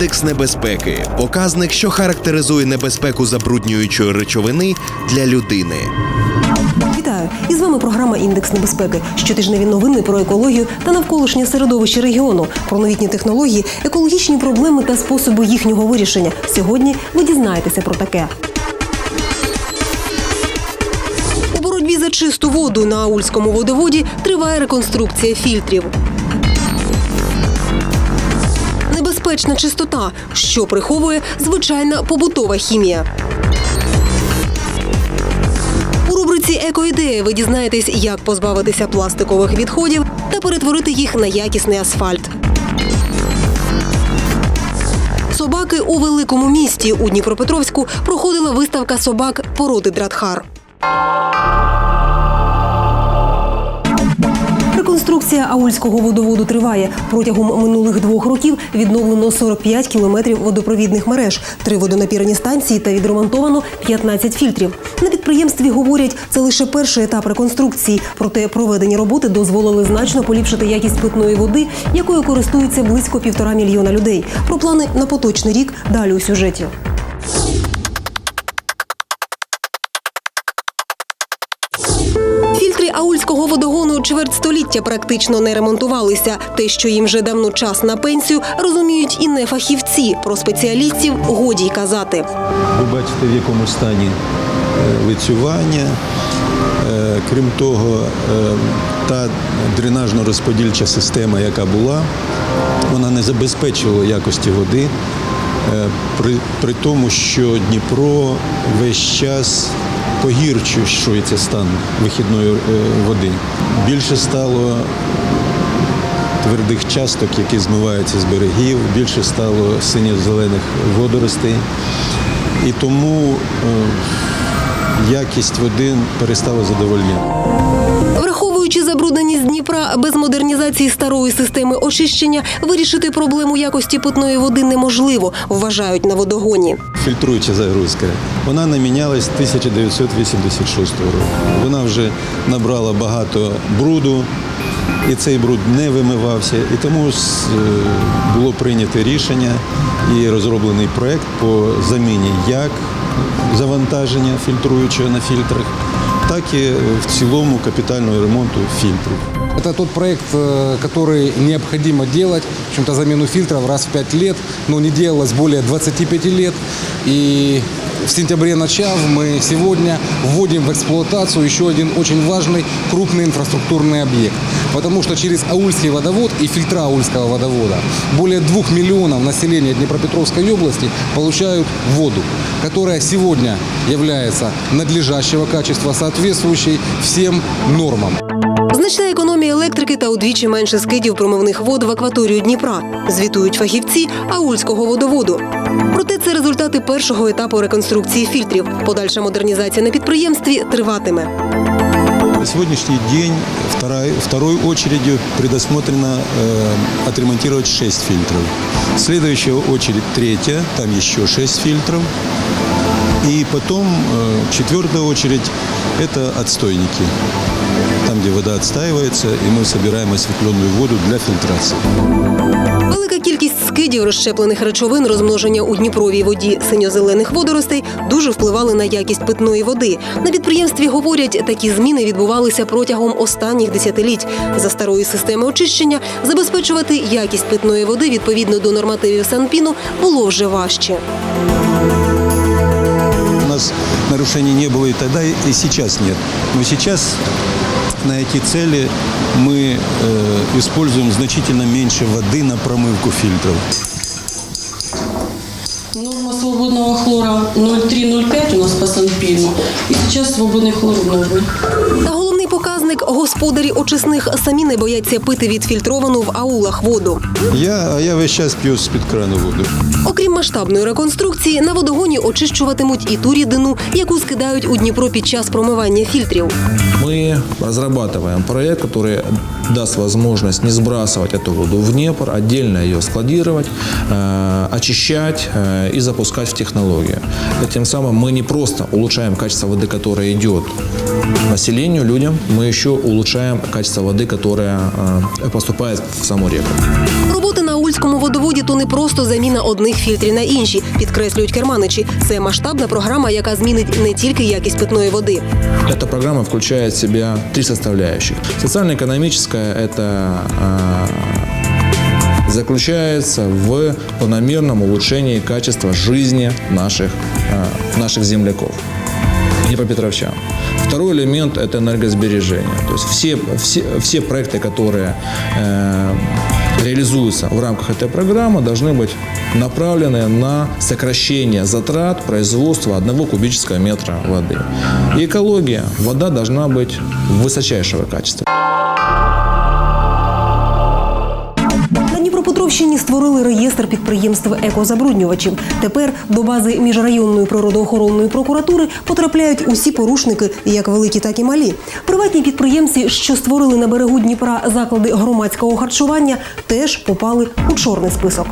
Індекс небезпеки показник, що характеризує небезпеку забруднюючої речовини для людини. Вітаю! І з вами програма Індекс небезпеки. Щотижневі новини про екологію та навколишнє середовище регіону, про новітні технології, екологічні проблеми та способи їхнього вирішення. Сьогодні ви дізнаєтеся про таке. У боротьбі за чисту воду на Аульському водоводі триває реконструкція фільтрів. Небезпечна чистота, що приховує звичайна побутова хімія. У рубриці Екоідея ви дізнаєтесь, як позбавитися пластикових відходів та перетворити їх на якісний асфальт. Собаки у великому місті у Дніпропетровську проходила виставка собак породи Дратхар. Реконструкція Аульського водоводу триває. Протягом минулих двох років відновлено 45 кілометрів водопровідних мереж, три водонапірні станції та відремонтовано 15 фільтрів. На підприємстві говорять, це лише перший етап реконструкції. Проте проведені роботи дозволили значно поліпшити якість питної води, якою користуються близько півтора мільйона людей. Про плани на поточний рік далі у сюжеті. Чверть століття практично не ремонтувалися. Те, що їм вже давно час на пенсію, розуміють і не фахівці. Про спеціалістів годі й казати. Ви бачите, в якому стані е, лицювання. Е, Крім того, е, та дренажно-розподільча система, яка була, вона не забезпечувала якості води, при, при тому, що Дніпро весь час погіршується стан вихідної е, води. Більше стало твердих часток, які змиваються з берегів, більше стало синьо-зелених водоростей. І тому е, якість води перестала задовольняти. Враховуючи забрудненість Дніпра без модернізації старої системи очищення, вирішити проблему якості питної води неможливо, вважають на водогоні. Фільтруюча загрузка. Вона не мінялась 1986 року. Вона вже набрала багато бруду, і цей бруд не вимивався. І тому е, було прийнято рішення і розроблений проект по заміні як завантаження фільтруючого на фільтрах, так і в цілому капітального ремонту фільтрів. Это тот проект, э, который необходимо делать. В общем-то, замену фильтров раз в 5 лет, но не делалось более 25 лет. И в сентябре начав, мы сегодня вводим в эксплуатацию еще один очень важный крупный инфраструктурный объект. Потому что через Аульский водовод и фильтра Аульского водовода более 2 миллионов населения Днепропетровской области получают воду, которая сегодня является надлежащего качества, соответствующей всем нормам. Значна економія електрики та удвічі менше скидів промивних вод в акваторію Дніпра, звітують фахівці Аульського водоводу. Проте це результати першого етапу реконструкції фільтрів. Подальша модернізація на підприємстві триватиме. На сегодняшний день второй, второй очередью предусмотрено э, отремонтировать 6 фильтров. Следующая очередь третья, там еще 6 фильтров. И потом э, четвертая очередь – это отстойники. Там, где вода отстаивается, и мы собираем осветленную воду для фильтрации. Велика кількість скидів розщеплених речовин, розмноження у Дніпровій воді синьо-зелених водоростей дуже впливали на якість питної води. На підприємстві говорять, такі зміни відбувалися протягом останніх десятиліть. За старої системи очищення забезпечувати якість питної води відповідно до нормативів Санпіну було вже важче. У нас нарушений не было и тогда, и сейчас нет. Но сейчас на эти цели мы э, используем значительно меньше воды на промывку фильтров. Норма свободного хлора 0,3-0,5 у нас по Санпину. И сейчас свободный хлор в норме. Та головний показник господарі очисних самі не бояться пити відфільтровану в аулах воду. Я, а я весь час пью з-під крану воду. Окрім масштабної реконструкції, на водогоні очищуватимуть і ту рідину, яку скидають у Дніпро під час промивання фільтрів. Мы разрабатываем проект, который даст возможность не сбрасывать эту воду в Днепр, отдельно ее складировать, э, очищать э, и запускать в технологию. И тем самым мы не просто улучшаем качество воды, которая идет населению, людям, мы еще улучшаем качество воды, которая э, поступает в саму реку. Роботи на аульському водоводі то не просто заміна одних фільтрів на інші, підкреслюють керманичі. Це масштабна програма, яка змінить не тільки якість питної води, Эта программа включает в себя три составляющих. Социально-экономическая – это а, заключается в планомерном улучшении качества жизни наших, а, наших земляков, днепропетровчан. Второй элемент – это энергосбережение. То есть все, все, все проекты, которые э, реализуются в рамках этой программы, должны быть направлены на сокращение затрат производства одного кубического метра воды. И экология. Вода должна быть высочайшего качества. Дніпропетровщині створили реєстр підприємств екозабруднювачів. Тепер до бази міжрайонної природоохоронної прокуратури потрапляють усі порушники, як великі, так і малі. Приватні підприємці, що створили на берегу Дніпра заклади громадського харчування, теж попали у чорний список.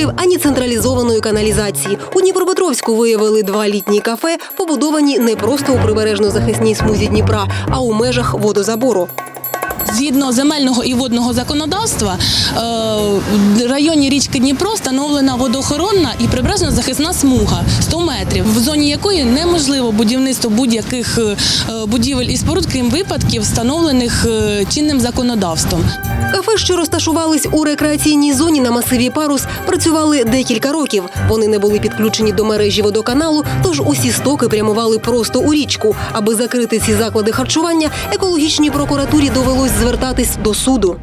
Дозволів, ані централізованої каналізації. У Дніпропетровську виявили два літні кафе, побудовані не просто у прибережно-захисній смузі Дніпра, а у межах водозабору. Згідно земельного і водного законодавства, е, в районі річки Дніпро встановлена водоохоронна і прибережна захисна смуга 100 метрів, в зоні якої неможливо будівництво будь-яких е, будівель і споруд, крім випадків, встановлених е, чинним законодавством. Кафе, що розташувались у рекреаційній зоні на масиві Парус, працювали декілька років. Вони не були підключені до мережі водоканалу, тож усі стоки прямували просто у річку. Аби закрити ці заклади харчування, екологічній прокуратурі довелось звертатись до суду.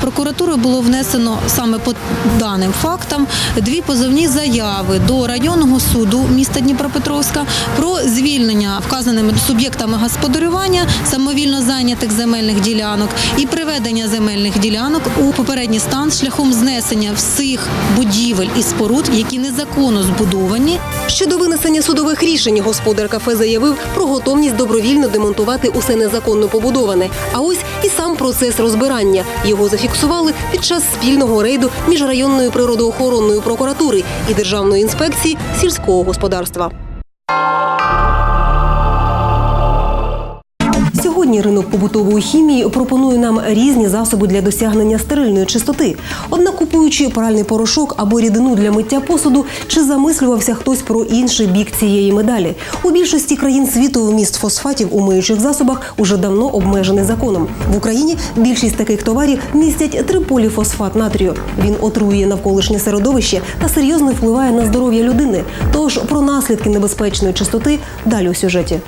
Прокуратурою було внесено саме по даним фактам дві позовні заяви до районного суду міста Дніпропетровська про звільнення вказаними суб'єктами господарювання самовільно зайнятих земельних ділянок і приведення земельних ділянок у попередній стан шляхом знесення всіх будівель і споруд, які незаконно збудовані Щодо винесення судових рішень, господар кафе заявив про готовність добровільно демонтувати усе незаконно побудоване. А ось і сам процес розбирання. Його зафіксували під час спільного рейду міжрайонної природоохоронної прокуратури і Державної інспекції сільського господарства. Сьогодні ринок побутової хімії пропонує нам різні засоби для досягнення стерильної чистоти. Однак, купуючи пральний порошок або рідину для миття посуду, чи замислювався хтось про інший бік цієї медалі? У більшості країн світу вміст фосфатів у миючих засобах уже давно обмежений законом. В Україні більшість таких товарів містять триполіфосфат натрію. Він отруює навколишнє середовище та серйозно впливає на здоров'я людини. Тож про наслідки небезпечної чистоти далі у сюжеті.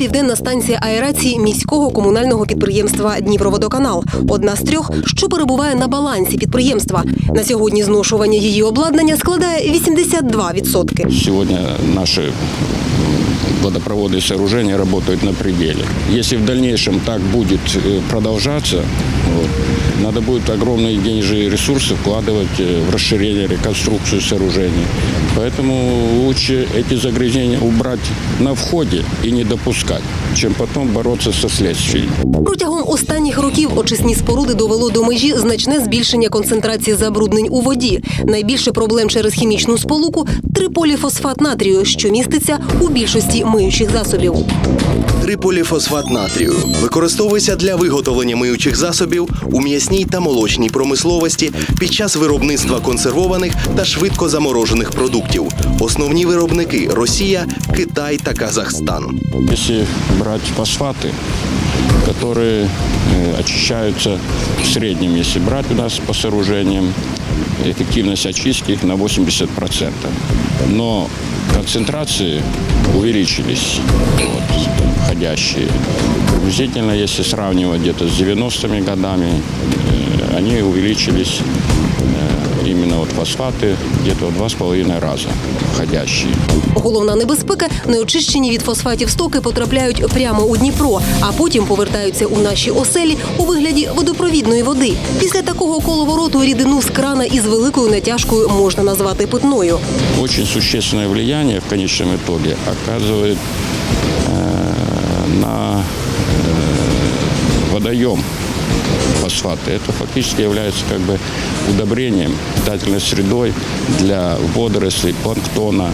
південна станція аерації міського комунального підприємства Дніпроводоканал. Одна з трьох, що перебуває на балансі підприємства. На сьогодні зношування її обладнання складає 82%. Сегодня наши м, водопроводные сооружения работают на пределе. Если в дальнейшем так будет э, продолжаться, вот, надо будет огромные денежные ресурсы вкладывать э, в расширение, реконструкцию сооружений. Поэтому лучше эти загрязнения убрать на вході і не допускати, чим потом боротися со слідчим Протягом останніх років очисні споруди довело до межі значне збільшення концентрації забруднень у воді. Найбільше проблем через хімічну сполуку триполіфосфат натрію, що міститься у більшості миючих засобів Триполіфосфат натрію використовується для виготовлення миючих засобів у м'ясній та молочній промисловості під час виробництва консервованих та швидко заморожених продуктів. Основні виробники Росія, Китай та Казахстан. Если брать фосфаты, которые э, очищаются в среднем, если брать у нас по сооружениям, эффективность очистки их на 80%. Но концентрации увеличились, вот, входящие. Приблизительно, если сравнивать где-то с 90-ми годами, э, они увеличились э, именно вот фосфаты где-то в два с половиной раза входящие. Головна небезпека неочищені від фосфатів стоки потрапляють прямо у Дніпро, а потім повертаються у наші оселі у вигляді водопровідної води. Після такого коловороту рідину з крана із великою натяжкою можна назвати питною. очень существенное влияние в конечном итоге оказывает э, на э, водоем фосфаты. Это фактически является как бы удобрением, питательной средой для водорослей, планктона.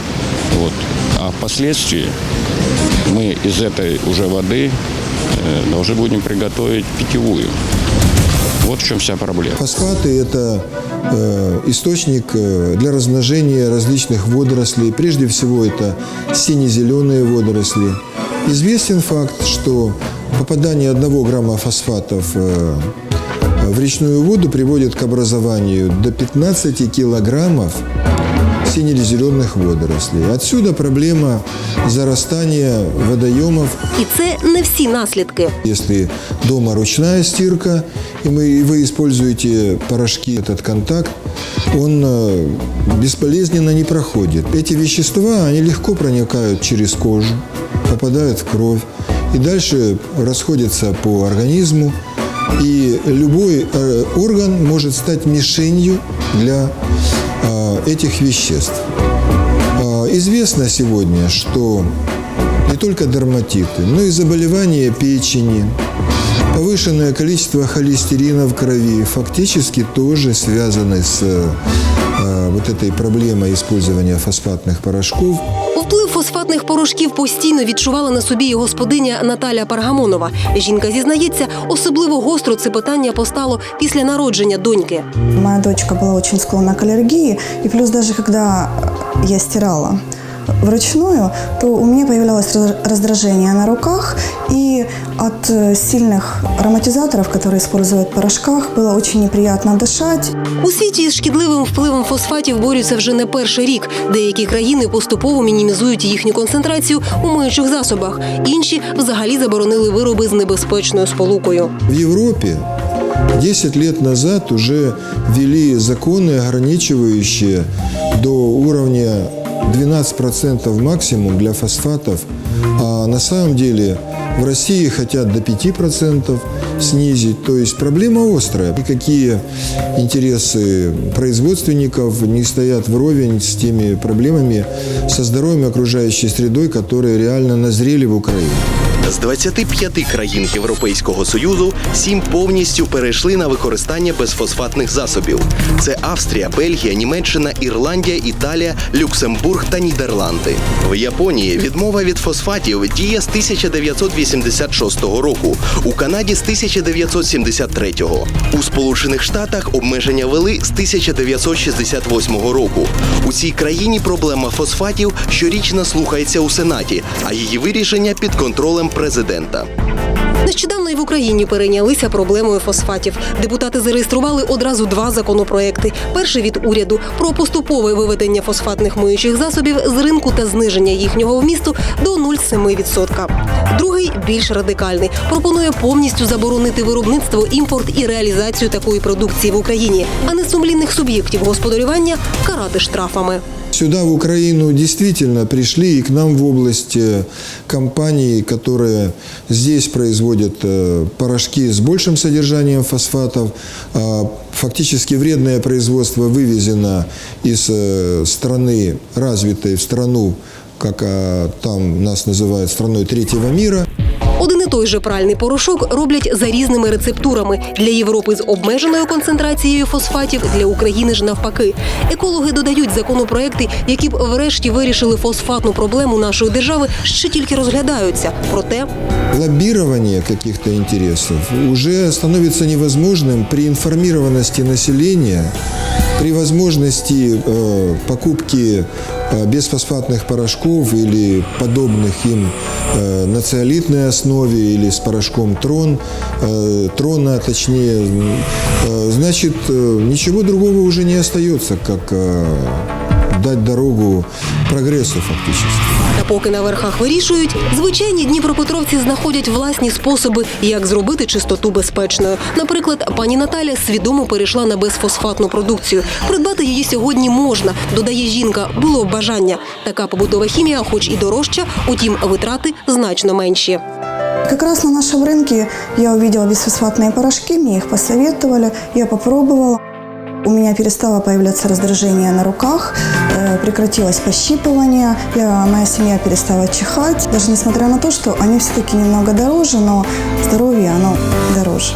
Вот. А впоследствии мы из этой уже воды э, должны будем приготовить питьевую. Вот в чем вся проблема. Фосфаты – это э, источник э, для размножения различных водорослей. Прежде всего, это сине-зеленые водоросли. Известен факт, что попадание одного грамма фосфатов э, в речную воду приводит к образованию до 15 килограммов сине-зеленых водорослей. Отсюда проблема зарастания водоемов І це не всі наслідки. Если дома ручная стирка, и, мы, и вы используете порошки, этот контакт, он э, безболезненно не проходит. Эти вещества, они легко проникают через кожу, попадают в кровь и дальше расходятся по организму. И любой э, орган может стать мишенью для э, этих веществ. А, Известно сегодня, что не только дерматиты, но и заболевания печени, повышенное количество холестерина в крови фактически тоже связаны с э, вот этой проблемой использования фосфатных порошков. Вплив фосфатних порошків постійно відчувала на собі і господиня Наталя Паргамонова. Жінка зізнається, особливо гостро це питання постало після народження доньки. Моя дочка была очень склонна к аллергии, и плюс даже когда я стирала вручную, то у меня появлялось раз- раздражение на руках, и от э, сильных ароматизаторов, которые используют в порошках, было очень неприятно дышать. У світі з шкідливим впливом фосфатів борються вже не перший рік. Деякі країни поступово мінімізують їхню концентрацію у миючих засобах. Інші взагалі заборонили вироби з небезпечною сполукою. В Европе 10 лет назад уже ввели законы, ограничивающие до уровня 12% максимум для фосфатов, а на самом деле в России хотят до 5% снизить. То есть проблема острая. Никакие интересы производственников не стоят вровень с теми проблемами со здоровьем и окружающей средой, которые реально назрели в Украине. З 25 країн Європейського Союзу сім повністю перейшли на використання безфосфатних засобів. Це Австрія, Бельгія, Німеччина, Ірландія, Італія, Люксембург та Нідерланди. В Японії відмова від фосфатів діє з 1986 року, у Канаді з 1973. У Сполучених Штатах обмеження вели з 1968 року. У цій країні проблема фосфатів щорічно слухається у Сенаті, а її вирішення під контролем президента. Нещодавно і в Україні перейнялися проблемою фосфатів. Депутати зареєстрували одразу два законопроекти: перший від уряду про поступове виведення фосфатних миючих засобів з ринку та зниження їхнього вмісту до 0,7%. Другий більш радикальний пропонує повністю заборонити виробництво, імпорт і реалізацію такої продукції в Україні, а несумлінних суб'єктів господарювання карати штрафами. Сюда, в Украину, действительно пришли и к нам в область э, компании, которые здесь производят э, порошки с большим содержанием фосфатов. А Фактически вредное производство вывезено из э, страны, развитой в страну, как а, там нас называют страной третьего мира. Один і той же пральний порошок роблять за різними рецептурами для Європи з обмеженою концентрацією фосфатів, для України ж навпаки. Екологи додають законопроекти, які б врешті вирішили фосфатну проблему нашої держави, ще тільки розглядаються. Проте лоббирование каких-то интересов уже становится невозможным при информированности населения, при возможности э, покупки э, безфосфатных порошков или подобных им э, на циолитной основе или с порошком трон, э, трона точнее, э, значит, э, ничего другого уже не остается, как э, дать дорогу прогрессу фактически. Та поки на верхах вирішують, звичайні дніпропетровці знаходять власні способи, як зробити чистоту безпечною. Наприклад, пані Наталя свідомо перейшла на безфосфатну продукцію. Придбати її сьогодні можна, додає жінка. Було б бажання. Така побутова хімія, хоч і дорожча, утім витрати значно менші. Как раз на нашем рынке я увидела бесфосфатные порошки, мне их посоветовали, я попробовала. У меня перестало появляться раздражение на руках, э, прекратилось пощипывание, я, моя семья перестала чихать. Даже несмотря на то, что они все-таки немного дороже, но здоровье оно дороже.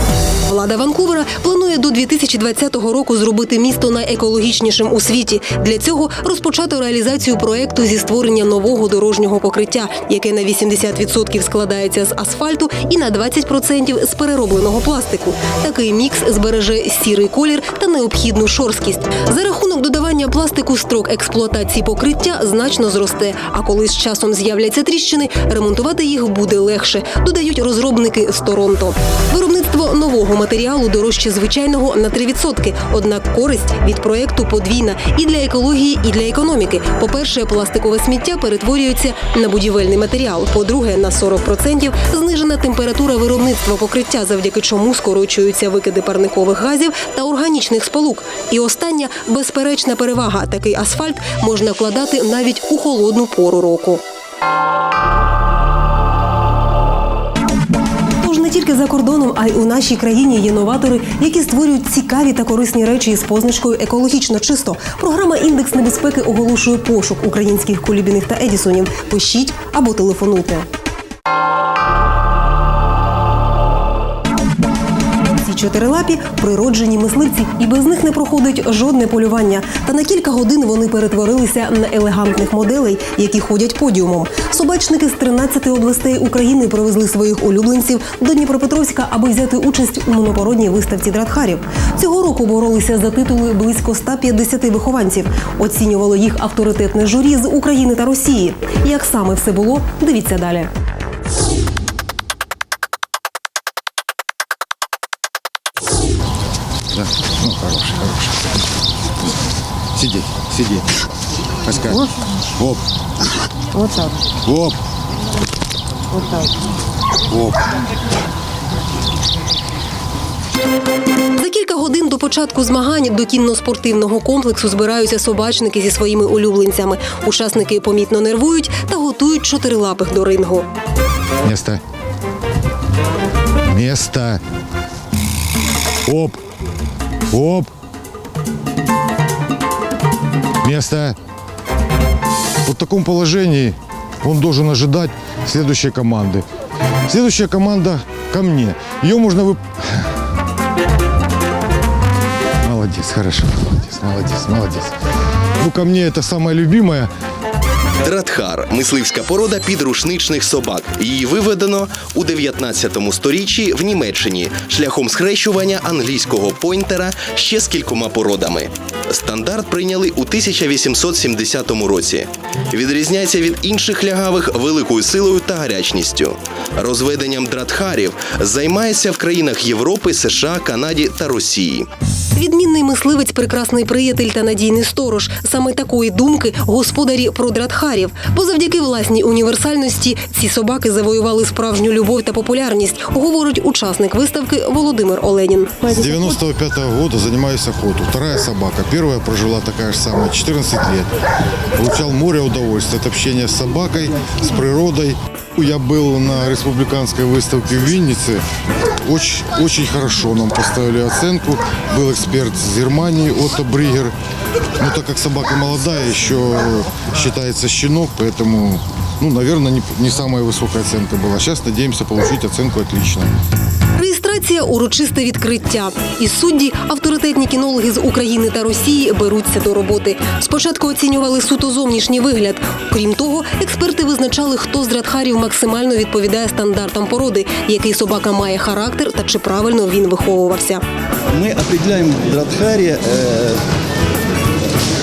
Влада Ванкувера планує до 2020 року зробити місто найекологічнішим у світі. Для цього розпочато реалізацію проекту зі створення нового дорожнього покриття, яке на 80% складається з асфальту і на 20% з переробленого пластику. Такий мікс збереже сірий колір та необхідну шорсткість. За рахунок додавання пластику строк експлуатації покриття значно зросте. А коли з часом з'являться тріщини, ремонтувати їх буде легше. Додають розробники з Торонто. Виробництво нового матеріалу дорожче звичайного на 3%. Однак користь від проекту подвійна і для екології, і для економіки. По-перше, пластикове сміття перетворюється на будівельний матеріал. По-друге, на 40% знижена температура виробництва покриття, завдяки чому скорочуються викиди парникових газів та органічних сполук. І остання безперечна перевага. Такий асфальт можна вкладати навіть у холодну пору року. Тільки за кордоном, а й у нашій країні є новатори, які створюють цікаві та корисні речі із позначкою екологічно чисто. Програма Індекс небезпеки оголошує пошук українських колібіних та едісонів. Пишіть або телефонуйте. Чотирилапі природжені мисливці, і без них не проходить жодне полювання. Та на кілька годин вони перетворилися на елегантних моделей, які ходять подіумом. Собачники з 13 областей України привезли своїх улюбленців до Дніпропетровська, аби взяти участь у монопородній виставці дратхарів. Цього року боролися за титули близько 150 вихованців. Оцінювало їх авторитетне журі з України та Росії. Як саме все було, дивіться далі. Да. Ну, хороший, хороший. Сиди, сиди. Паскаль. Оп. Оп. Вот так, Оп. вот так. Оп. За кілька годин до початку змагань до кінно-спортивного комплексу збираються собачники зі своїми улюбленцями. Учасники помітно нервують та готують чотирилапих до рингу. Место. Место. Оп. Оп. Место. Вот в таком положении он должен ожидать следующей команды. Следующая команда ко мне. Ее можно вы... Молодец, хорошо, молодец, молодец, молодец. Ну, ко мне это самая любимая. Дратхар мисливська порода підрушничних собак. Її виведено у 19 сторіччі в Німеччині шляхом схрещування англійського пойнтера ще з кількома породами. Стандарт прийняли у 1870 році. Відрізняється від інших лягавих великою силою та гарячністю. Розведенням дратхарів займається в країнах Європи, США, Канаді та Росії. Відмінний мисливець, прекрасний приятель та надійний сторож. Саме такої думки господарі про дратхарів. Бо завдяки власній універсальності ці собаки завоювали справжню любов та популярність, говорить учасник виставки Володимир Оленін. С 95 года занимаюсь охотой. Вторая собака. Первая прожила такая же самая, 14 лет. Получал море удовольствия от общения с собакой, с природой. Я был на республиканской выставке в Виннице. Очень, очень хорошо нам поставили оценку. Был эксперт из Германии, Отто Бригер. Но так как собака молодая, еще считается щенок, поэтому, ну, наверное, не, не самая высокая оценка была. Сейчас надеемся получить оценку отлично. Реєстрація урочисте відкриття. І судді, авторитетні кінологи з України та Росії беруться до роботи. Спочатку оцінювали суто зовнішній вигляд. Крім того, експерти визначали, хто з дратхарів максимально відповідає стандартам породи, який собака має характер та чи правильно він виховувався. Мы определяем Дратхари э,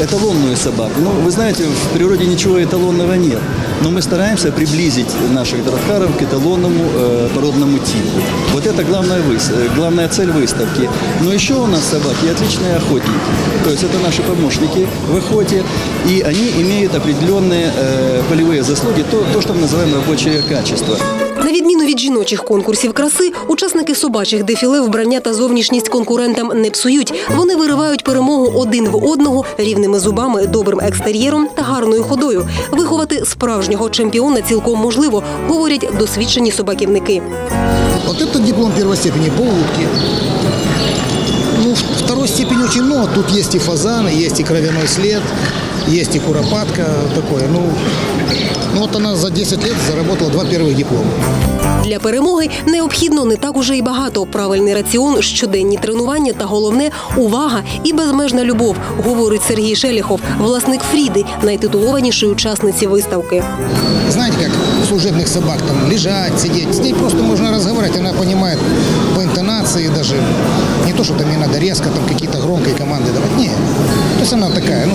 эталонную собаку. Ну, вы знаете, в природе ничего эталонного нет. Но мы стараемся приблизить наших дратхаров к эталонному э, породному типу. Вот это главная, выс- э, главная цель выставки. Но еще у нас собаки отличные охотники. То есть это наши помощники в охоте. И они имеют определенные э, полевые заслуги, то, то, что мы называем рабочее качество. На відміну від жіночих конкурсів краси, учасники собачих дефіле вбрання та зовнішність конкурентам не псують. Вони виривають перемогу один в одного рівними зубами, добрим екстер'єром та гарною ходою. Виховати справжнього чемпіона цілком можливо, говорять досвідчені собаківники. Вот это диплом первой степени по. Ну, второй степени очень много. Тут есть и фазаны, есть и кровяной след, есть и куропатка такое. Ну, ну вот она за 10 лет заработала два первых диплома. Для перемоги необхідно не так уже й багато. Правильний раціон, щоденні тренування та головне увага і безмежна любов, говорить Сергій Шеліхов, власник Фріди, найтитулованішої учасниці виставки. Знаете, как у служебных собак там лежать, сидеть. С ней просто можно разговаривать, она понимает по интонации даже. Не то, что там не надо резко там какие-то громкие команды давать. Нет. То есть она такая, ну,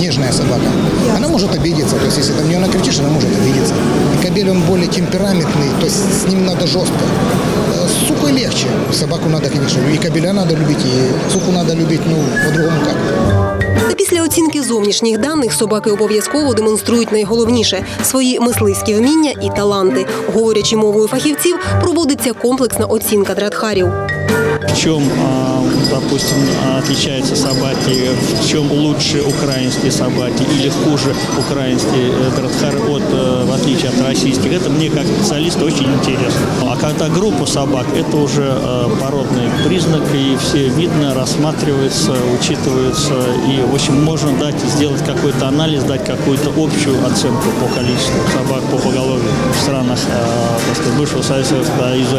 нежная собака. Она может обидеться. То есть если там на нее накричишь, она может обидеться. И кобель, он более темпераментный, то есть с ним надо жестко. Э, С сукой легче. Собаку надо, конечно, и кобеля надо любить, и суку надо любить, ну, по-другому как. Та після оцінки зовнішніх даних собаки обов'язково демонструють найголовніше свої мисливські вміння і таланти. Говорячи мовою фахівців, проводиться комплексна оцінка дратхарів. В чем, а, допустим, отличаются собаки, в чем лучше украинские собаки или хуже украинские э, дратхары от, э, в отличие от российских. Это мне как специалисту очень интересно. А когда группа собак, это уже э, породный признак, и все видно, рассматривается, учитывается. И, в общем, можно дать, сделать какой-то анализ, дать какую-то общую оценку по количеству собак по поголовью в странах так сказать, бывшего Союза.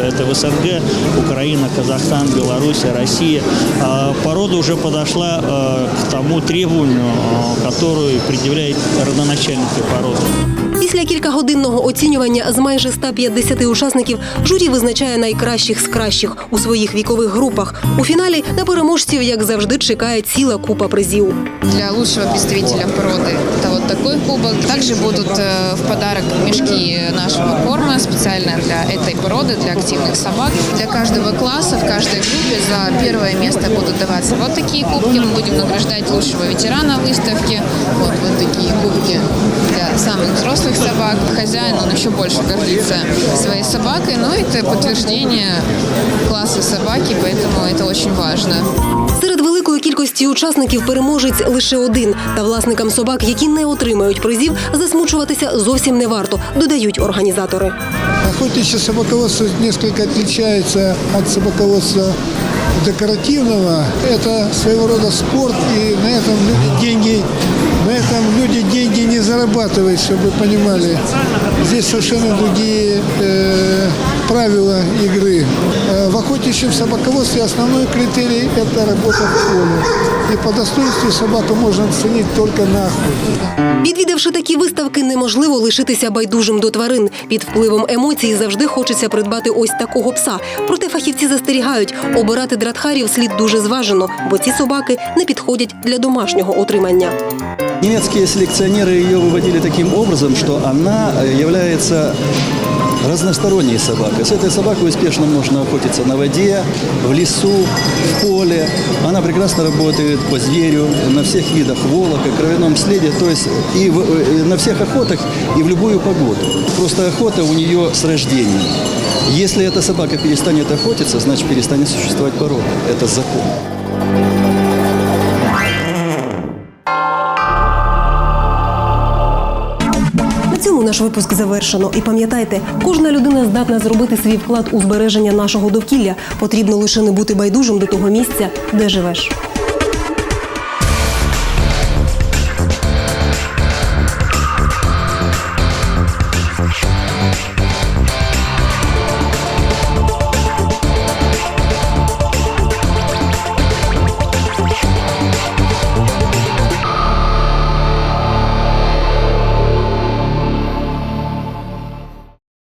Это СНГ, Украина, Казахстан, Белоруссия, Россия. А Порода уже подошла э, к тому требованию, э, которое предъявляет родоначальники породы. Після кількагодинного оцінювання з майже 150 учасників журі визначає найкращих з кращих у своїх вікових групах. У фіналі на переможців, як завжди, чекає ціла купа призів. Для лучшего представителя породы это вот такой кубок. Также будут э, в подарок мешки нашего корма специально для этой породы, для активных собак. Для каждого класса, в каждой группе за первое место будут даваться вот такие кубки. Мы будем награждать лучшего ветерана выставки. Вот, вот такие кубки для самых взрослых собак. Хозяин, он еще больше гордится своей собакой. Но это подтверждение класса собаки, поэтому это очень важно. Серед великої кількості учасників переможець лише один. Та власникам собак, які не отримають призів, засмучуватися зовсім не варто, додають організатори. Охотничье собаководство несколько отличается от собаководства декоративного. Это своего рода спорт, и на этом люди деньги, на этом люди деньги не зарабатывают, чтобы вы понимали. Здесь совершенно другие э, правила игры. Э, в охотничьем собаководстве основной критерий – это работа в поле. И по достоинству собаку можно оценить только на охоте. Відвідавши такі виставки, неможливо лишитися байдужим до тварин. Під впливом емоцій завжди хочеться придбати ось такого пса. Проте фахівці застерігають, обирати дратхарів слід дуже зважено, бо ці собаки не підходять для домашнього утримання. Немецкие селекционеры ее выводили таким образом, что она э, является разносторонней собакой. С этой собакой успешно можно охотиться на воде, в лесу, в поле. Она прекрасно работает по зверю, на всех видах волока, кровяном следе, то есть и, в- э, на всех охотах, и в любую погоду. Просто охота у нее с рождения. Если эта собака перестанет охотиться, значит перестанет существовать порода. Это закон. Випуск завершено. І пам'ятайте, кожна людина здатна зробити свій вклад у збереження нашого довкілля. Потрібно лише не бути байдужим до того місця, де живеш.